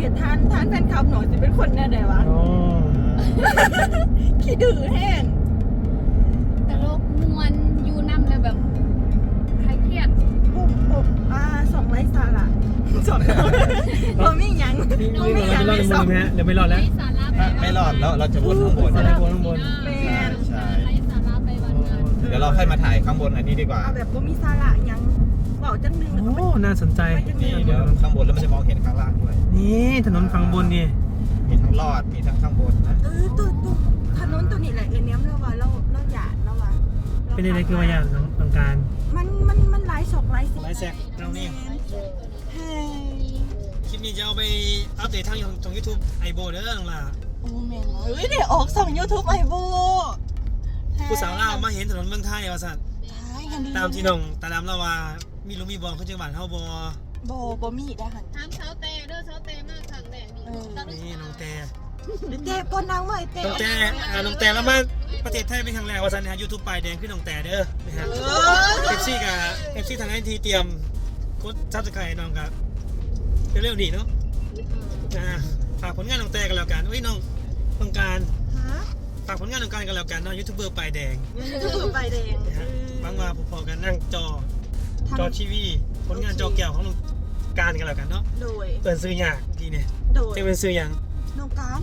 เห็นท่านท่านแฟนคลับหน่อยสิเป็นคนแน่ใดวะ อ๋อขี้ดื้อแห้งตลกมวนยูนำแล้วแบบใครเครียดปุ่มปุ่มอ่าสองไร้สาระสองเราไม่ยังเราไม่ยังไม่สองแล้เดี๋ยวไม่รอดแล้วไม่รอดแล้วเราจะวนข้างบน จะได้นข้างบน แมใช่ ไร้สาระไปวันงานเดี๋ยวเราค่อยมาถ่ายข้างบนอันนี้ดีกว่า เอาแบบก็มีสาระยัง เบาจังหนึงแล้วก็โอ้ไม่น่าสนใจนี่เดี๋ยวข้างบนแล้วมันจะมองเห็นข้างล่างด้วย นี่ถนนฝั่งบนนี่ มีทั้งลอด มีทั้งข้างบนนะ เออตัวตัวถนนตัวนี้แหละเออเนี้ยเราว่าเราเราหยาดเราว่าเป็นอะไรคือมาอย่างน้องตรงกลารมันมันมันหลายศอกหลายสิหลายแสกเรานี่เฮ้ยคลิปนี้จะเอาไปอัปเดตทางช่องยูทูบไอโบเด้อน้องล่ะโอ้แม่งเอ้ยเดี๋ยวออกส่อง YouTube ไอโบผู้สาวลาวมาเห็นถนนเมืองไทยว่าสั่นท้ายกันดีตามที่น้องตาดำเราว่า มีลุมีบอลเขาจังหวัดเฮาบ่โบโบมีได้หันถามเช้าเตะเด้อเช้าเตะมากครั้งแรกนี่เออตอนนี้นี่น้องแต่เจ๊ปนนางไว้เจ๊น้องแต่อ่าน้องแต่แล้วมาประเทศไทยเป็นครั้งแรกว่าสั่นนะฮะยูทูบปลายแดงขึ้นน้องแต่เด้อนะฮะเอเอฟซีกับเอฟซีทางไอทีเตรียมกดซับสไครต์น้องครับเร็วๆนี่เนาะอ่าฝากผลงานน้องแต่กันแล้วกันอุ้ยน้องต้องการฮะฝากผลงานน้องการกันแล้วกันเนาะยูทูบเบอร์ปลายแดง YouTube ไปแดงนะฮะบางมาพอๆกันนั่งจอ จอทีวี ผลงานจอแก้วของน้องการกันแล้วกันเนาะโดย เปิดซื้อหยากทีเนี่ยโดยจะเป็นซื้อหยังน้องการ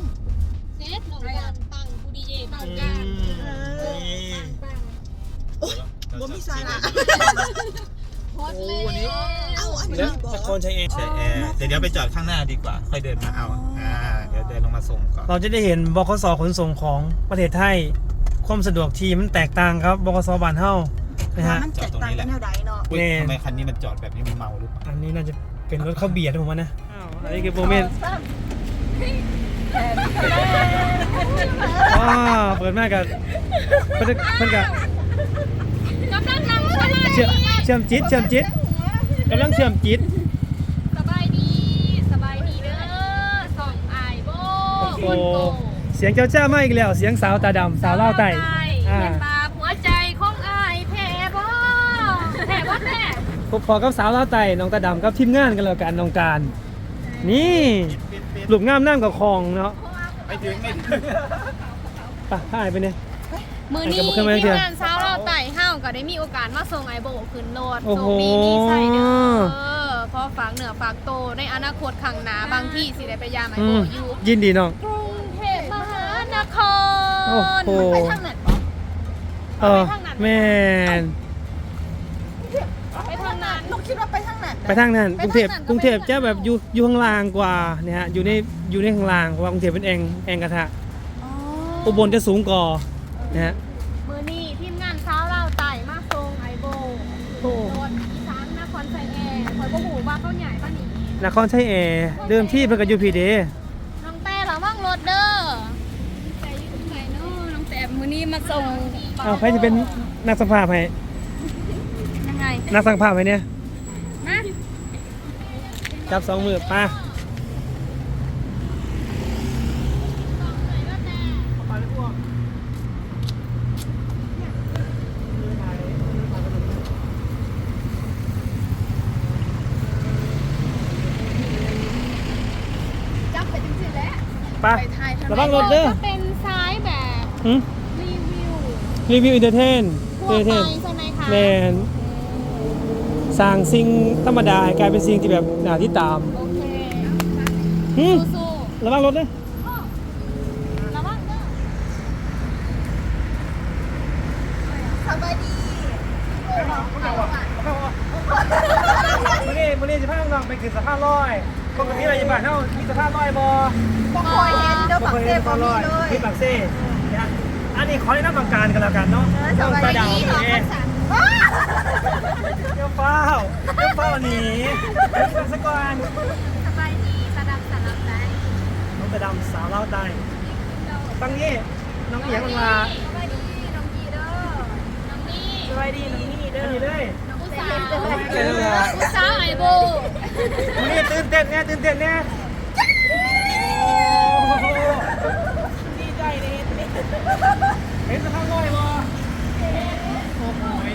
เน็ตหนองการตังกูดีเจตังอืการมนี่บ่มีสาระโพสต์เลยเอ้าอันนี้แล้วบอกตะโกนใช้เองใช่แอร์เดี๋ยวเดี๋ยวไปจอดข้างหน้าดีกว่า ค่อยเดินมาเอาอ่าเดี๋ยวเดินลงมาส่งก่อน เราจะได้เห็นบคสขนส่งของประเทศไทยความสะดวกทีมันแตกต่างครับบคสบ้านเฮานะฮะมันแตกต่างกันแนวใด เนาะอุ๊ยแน่ ทำไมคันนี้มันจอดแบบนี้มันเมาหรือเปล่าอันนี้น่าจะเป็นรถเข้าเบียดผมว่านะอ้าวอันนี้คือโมเมนต์ว้าวเปิดมากกับเพิ่นเพิ่นกับกำลังนั่งสบายเชื่อเชื่อมจิตเชื่อมจิตกำลังเชื่อมจิต สบายดีสบายดีเด้อส่องไอายโบโอ้โห เสียงเจ้าจ้ามาอีกแล้ว เสียงสาวตาดำสาวเล่าวไต่อ่าเห็นบาปหัวใจของอายแพ้บ่แพ้บ่แพ้ พบพอกับสาวเล่าวไต่น้องตาดำกับทีมงานกันแล้วกันน้องการ นี่หลุมงามน้ำกับคลองเนาะไม่ถึงไม่ถึงไปถ่ายไปเนี่ย มือนี้ไอ้กระบอกเครื่องไม้ทีเถื่มอนงานเช้าเราไต่ห้าวก็ได้มีโอกาสมาส่งไอโบขึ้นโลดโอ้โห ส่งดีมีใส่เด้อพอฝากเหนือฝากโตในอนาคตข้างหน้าบางที่สิได้ไปยามไออืโบมอยู่ยินดีน้อง กรุงเทพมหานคโอ้รโห ไปทางไหนปะ เออแม่น คิดว่าไปทางนั้นไปทางนั้นกรุงเทพไปทางนั้นกรุงเทพจะแบบอยู่อยู่ข้างล่างกว่าเนี่ยฮะอยู่ในอยู่ในข้างล่างเพราะว่ากรุงเทพเป็นแองแองกระทะอ๋ออุบลจะสูงกว่านะฮะมือนี้ทีมงานเช้าเราไต่มาส่งไอโบโอ้โดนอีสานนครไซแอร์คอยบ่หูว่าเขาใหญ่ป่ะนี่นครชัยแอร์เดิมที่เพิ่นก็อยู่พีเดน้องแต่ระวังรถเด้อแต่อยู่ตรงไหนเนาะน้องแต่มือนี้มาส่งเอาใครจะเป็นนักสัมภาษณ์ให้ยังไงนักสัมภาษณ์ให้เนี่ยมา จับสองมือไป้าไป้าระวังรถเด้อจะเป็นซ้ายแบบหึรีวิว รีวิวอินเตอร์เทนทั่วเทไปนใช่ไหมคะ แมน สร้างสิ่งธรรมดาให้กลายเป็นสิ่งที่แบบน่าที่ตามโอเคหึสู้ระวังรถเด้อๆระวังเด้อสบายดีมื่อนี้มื่อนี้จะพาน้องไปขึ้นสะพานลอยปกติอะไรอยู่บ้านเฮามีสะพานลอยบ่บ่คอยเห็นเด้อปักเซ่บ่มีเลย มีปักเซ่นะอันนี้ขอแนะนำประการกันแล้วกันเนาะเออสบายดีน้องตาดำนี่ เดี๋ยวเฝ้าเดี๋ยวเฝ้าหนีเดี๋ยวกันสักก่อนสบายดีสะดับสะดับใจน้องตาดำสาวเล่าใต้ตั้งนี้น้องเอียงมันมาสบายดีน้องกีเด้อน้องนี่สบายดีน้องนี่เด้อัอนนี้เลยน้องอุตสาวเจอแล้วอุตสาวไอโบมื่อนี้ตื่นเต้นแน่ตื่นเต้นแน่โอ้โหดีใจเลยเห็นสะพานลอยบ่โอ้โหไอ้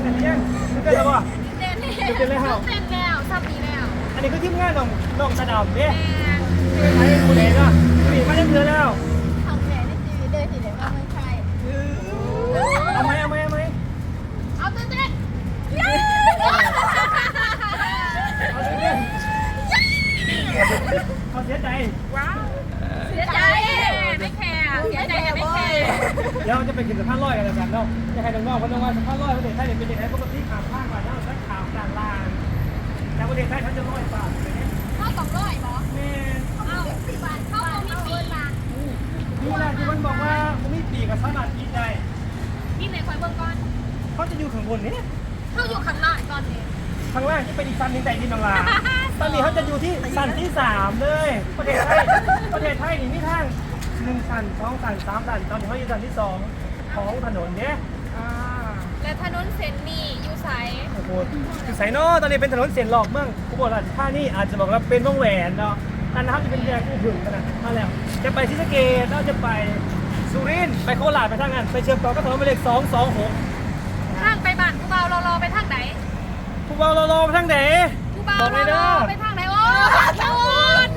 เต้นยังตื่นเต้นแล้วบ่เต้นเต้นแล้วเต้นแล้วซับดีแล้ว อันนี้ก็ทีมงานน้องน้องสะดำเนี่ยแม่ ไปกูเลยนาะนี่มาได้เดือนแล้ว ทำแหวนในชีวิตเลยสิเดี๋ยวมาเมืองไทย เอาไหมเอาไหมเอาไหม เอาเต้นเต้น เขาเสียใจ เสียใจไม่แคร์เสียใจแต่ไม่แคร์ เดี๋ยวจะไปกินสะพานลอยกันแล้วกันเนาะจะให้น้องๆเพราะว่าสะพานลอยประเทศไทยเนี่ยเป็นยังไงปกติขามข้างก่อนเนาะถ้าขามกลางลางแต่ประเทศไทย เขาจะลอยป่าเลยเนี่ยเข้าสองร้อยบอแม่เอาเข้าตรงนี้ปีนี่แหละที่มันบอกว่ามันมีปีกกับสามารถกินได้นี่ไหนคอยเบิ่งก่อนเขาจะอยู่ข้างบนนี่เข้าอยู่ข้างหน้าตอนนี้ข้างล่างจะเป็นอีกสันหนึ่งแต่ดินบางลาตอนนี้เขาจะอยู่ที่สันที่สามเลยประเทศไทยประเทศไทยนี่มีทางหนึ่งสันสองสันสามสันตอนนี้เขาอยู่สันที่สองของถนนเนี่ยอ่าและถนนเส้นนี้อยู่ไส โอ้โหอยู่ไสเนาะตอนนี้เป็นถนนเสียนหลอกเมืองกูบอกว่าท่านี่อาจจะบอกว่าเป็นวงแหวนเนาะอันนั้นจะเป็นแยกกู้ผึ่งกันนะมาแล้ว จะไปศรีสะเกษเราจะไปสุรินทร์ไปโคราชไปทางนั้นไปเชื่อมต่อกับถนนหมายเลขสองสองหกทางไปบ้านผู้เบาเรารอไปทางไหนผู้เบาเรารอไปทางไหนผู้เบาบอกเลเรายรเด้ออไปทางไหนโอ้พูน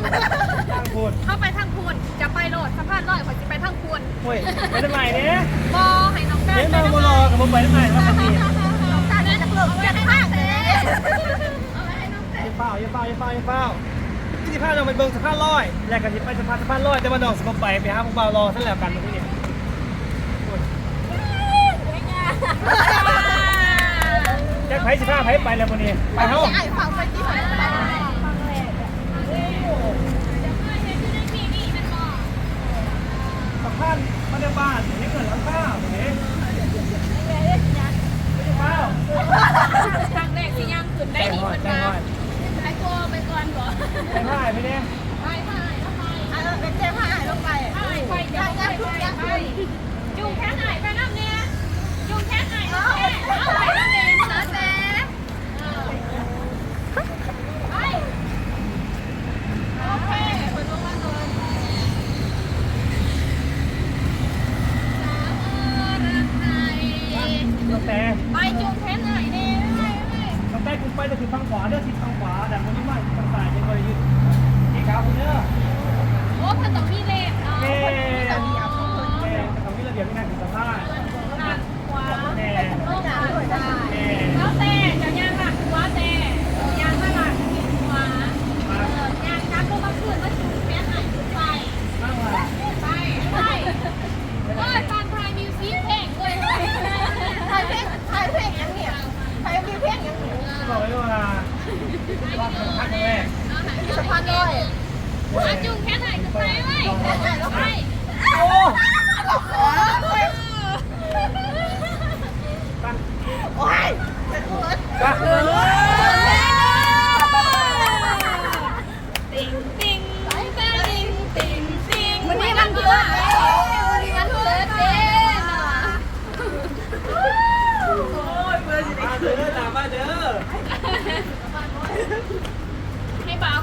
ทางพูดเข้าไปทางพูนจะไปโหลดสะพานลอยขอยจะไปทางพูนเฮ้ยไปทำไมเนี่ยบอให้น้องแป้งเฮ้ยไปมาทางโมไหนรอกับผมไปทำไมวะครับพี่ น้องแป้งจะปลุกจะทางเลยเอาไว้ให้น้องแป้งอย่าเฝ้าอย่าเฝ้าอย่าเฝ้าอย่าเฝ้าที่พาเราไปเบิ่งสะพานลอย แล้วก็สิไปสะพานสะพานลอยแต่ว่าน้องสิบ่ไปไปหาผู้บ่าวรอซะแล้วกันมื้อนี้แจ็คไผสิพาไผไปแล้วมื้อนี้ไปเฮา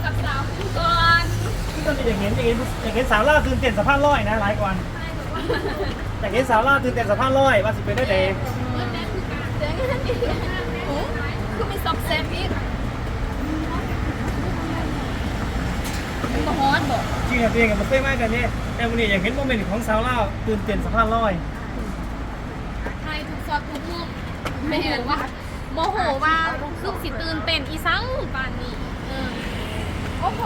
กับสาวก่อนที่ตอนนี้อยากเห็นอยากเห็นอยากเห็นสาวล่าตื่นเต้นสะพานลอยนะหลายกว่าอยากเห็นสาวล่าตื่นเต้นสะพานลอยว่าสิเป็นได้เดเดี๋ยวนี้โอ้คือมีซอกแซมอีกมันก็ฮอตบอกจริงๆตัวเองมันเคยมากกันเนี่ยแต่วันนี้อยากเห็นโมเมนต์ของสาวล่าตื่นเต้นสะพานลอยไทยทุกซอกทุกมุมไม่เห็นว่าโมโหว่าคือสิตื่นเต้นอีสังปานนี้เออ โอ้โห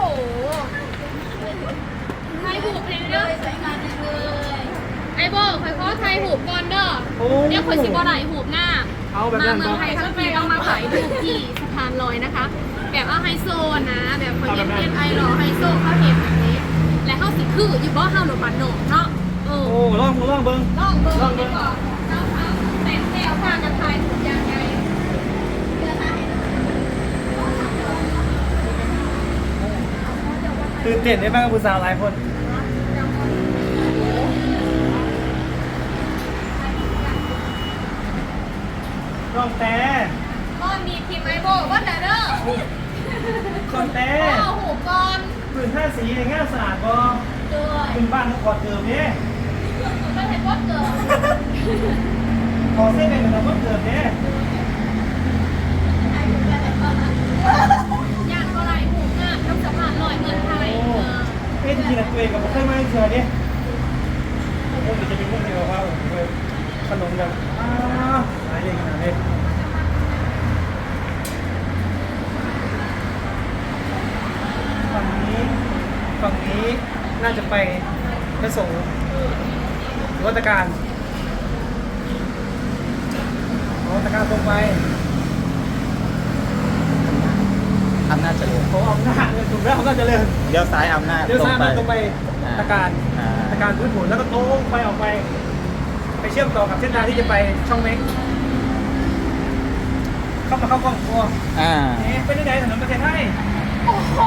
ไทยหูบเลยเด้อไอ้โบคอยขอไทยหูบก่อนเด้อโอ้ เดี๋ยวคอยสิบ่ไหลหูบหน้า เอาแบบมานั้นเมืองไทยก่อนทั้งทีต้องมาถ่ายรูปที่สะพานลอยนะคะ แบบว่าไฮโซนะ แบบคนเรียนไอหล่อไฮโซเขาเห็นแบบนี้ และเขาสิคืออยู่บ่เฮาหรือบันโหนเนาะเออโอ้ลองลองเบิ้ง ลองเบิ่งดีกว่าเจ้าค่ะแต่งแนวทางกันถ่ายถูกยัง ไงตื่นเต้นได้บ้างกับผู้สาวหลายคนน้องแต่ก็มีทีมไอโบว่าแต่เด้อน้องแต่เอาหูก่อนปืนท่าสีในงานสะอาดบ่ด้วยปืนบ้านต้องขอเติมเนี่ยก็ให้บดเกิดขอเส้นเป็นกับต้นเกิดเนี่ยย่างก็ไหลหูงามทั้งสะพานลอยเมืองไทยเออ เอ้ยจริงๆนะตัวเองกับผมเคยมาเฉยเนี่ยพวกมันจะเป็นพวกที่แบบว่าโอ้โหขนมแบบอ้าวหลายเรื่องขนาดนี้ฝั่งนี้ฝั่งนี้น่าจะไปพระสงฆ์วัตการวัตการตรงไป อำนาจเจริญของอำนาจเลยถูกแล้วอำนาจเจริญเลี้ยวซ้ายอำนาจเดี๋ยวซ้ายมาตรงไปอ่าตะการอ่าตะการพื้นผลแล้วก็ตรงไปออกไป ไปเชื่อมต่อกับเส้นทางที่จะไปช่องเม็กเข้ามาเข้ากล้องครัวอ่าเอ๊ะเป็นยังไงถนนประเทศไทยโอ้โห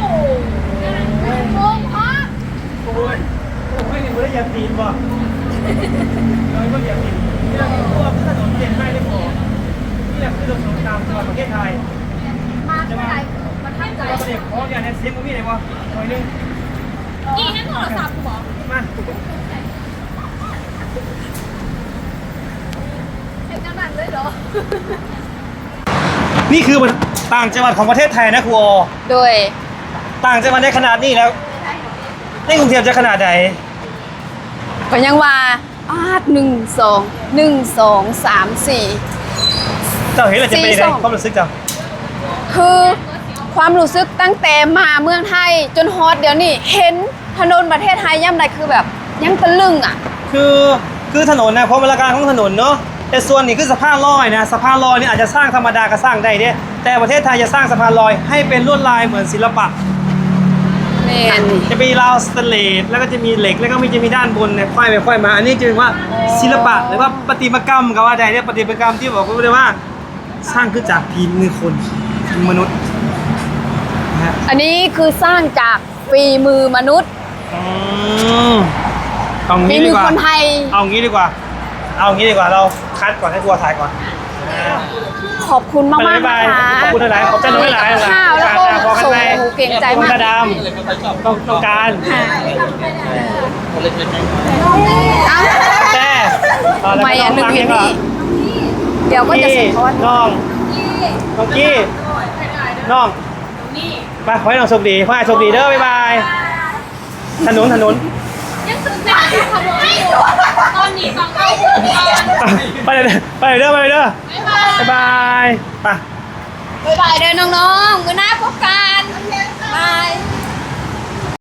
งงฮะโอ้ยโอ้ยนี่มันได้ยาปีนบ่เราก็อย่าปีนนี่แหละคือพวกถนนประเทศไทยได้พอนี่แหละคือถนนตามจังหวัดประเทศไทย มาเท่าไหร่มันท่านใจ เราเด็กขออย่าเนี่ยเสียงมันมีอะไรวะหน่อยนึงกี่ให้โทรศัพท์กูบอกมาเห็นจังนั้นเลยเหรอ นี่คือต่างจังหวัดของประเทศไทยนะครูโอโดย ต่างจังหวัดได้ขนาดนี้แล้วในกรุงเทพจะขนาดไหนก็ยังว่าอาดหนึ่งสองหนึ่งสองสามสี่เจ้าเห็นอะไรจะเป็นยังไงสองความรู้สึกเจ้าคือ ความรู้สึกตั้งแต่มาเมืองไทยจนฮอตเดี๋ยวนี้เห็นถนนประเทศไทยย่ำใดคือแบบยังตะลึงอะ คือคือถนนนะความบรรยากาศของถนนเนาะแต่ส่วนนี้คือสะพานลอยนะสะพานลอยนี่อาจจะสร้างธรรมดาก็สร้างได้เด้แต่ประเทศไทยจะสร้างสะพานลอยให้เป็นลวดลายเหมือนศิลปะแมนจะมีราวสแตนเลสแล้วก็จะมีเหล็กแล้วก็มีจะมีด้านบนเนี่ยค่อยไปค่อยมา อันนี้จะเป็นว่าศิลปะหรือว่าประติมากรรมก็ว่าได้เนี่ยประติมากรรมที่บอกว่าว่า สร้างขึ้นจากพิมพ์มือคนพิมพ์มนุษย์นะ ฮะอันนี้คือสร้างจากฝีมือมนุษย์อืมเอาฝีงี้มืดีอกว่าคนไทย เอางี้ดีกว่า เอางี้ดีกว่าเราคัดก่อนให้ทัวร์ถ่ายก่อนขอบคุณมากมากๆบ๊านะยบายคะขอบคุณหลายๆขอบใจหนูหลายๆข้าวแล้วก็พอกันส่งไปโอ้โหเก่งใจขอบคุณมากตาดามต้องต้องการเอ้าแต่เาแล้วไม่ก็อันหนึ่งฟัเห็นก่นี่เดี๋ยวก็จะเสร็จเพราะว่าน้องน้องกี้น้อง ไปขอให้น้องโชคดีขอให้โชคดีเด้อบ๊ายบาย ถนนถนนยังตื่นเต้นอยู่ขโมยอยู่ตอนนี้ต้องเอาหูก่อนไปเลยไปเลยเด้อไปเลยเด้อบ๊ายบายบ๊ายบายไป บ๊ายบายเด้อน้องๆมื้อหน้าพบกันบาย